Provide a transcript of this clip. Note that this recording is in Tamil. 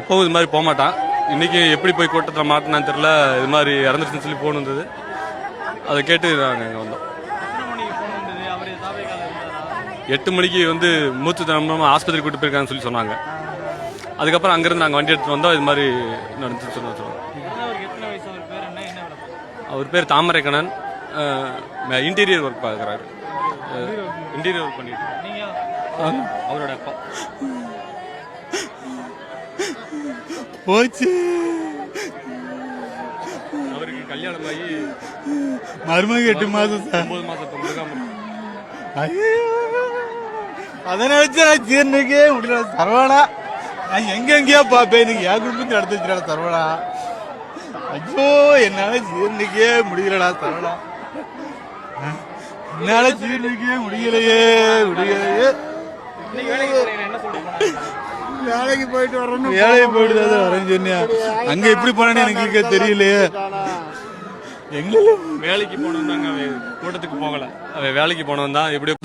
எப்பவும் இது மாதிரி போக மாட்டான் இன்னைக்கு எப்படி போய் கூட்டத்தில் மாட்டினான்னு தெரியல. இது மாதிரி இறந்துருச்சுன்னு சொல்லி போன் வந்தது. அதை கேட்டு நாங்கள் இங்கே வந்தோம். ஃபோன் எட்டு மணிக்கு வந்து மூச்சு தினமும் ஆஸ்பத்திரி கூட்டு போயிருக்காங்கன்னு சொல்லி சொன்னாங்க. அதுக்கப்புறம் அங்கேருந்து நாங்கள் வண்டி எடுத்துட்டு வந்தோம். இது மாதிரி நடந்துச்சு சொன்னோம் அவர் பேர் தாமரைக்கண்ணன். இன்டீரியர் ஒர்க் பார்க்குறாரு. இன்டீரியர் ஒர்க் பண்ணிட்டு அவரோட அப்பா. போச்சு. அவருக்கு கல்யாணம் ஆகி மருமக எட்டு மாதம் சார். ஒன்பது மாசத்து முருகாம ஐயோ. அதை நினைச்சு நான் ஜீர்ணிக்கே முடியல. சரவணா நான் எங்க எங்கேயோ பார்ப்பேன். நீங்க என் குடும்பத்தில் நடத்தி வச்சுடா சரவணா. ஐயோ என்னால ஜீர்ணிக்கே முடியலடா சரவணா. என்னால ஜீர்ணிக்கவே முடியலையே முடியலையே. என்ன போனாங்க வேலைக்கு போயிட்டு வரணும் வேலைக்கு போயிட்டு தான் வரேன்னு சொன்னியா? அங்க எப்படி போனேன்னு எனக்கு இருக்க தெரியலையே. எங்கள வேலைக்கு அவன் கூட்டத்துக்கு போகல. அவன் வேலைக்கு போனவன் தான் எப்படியோ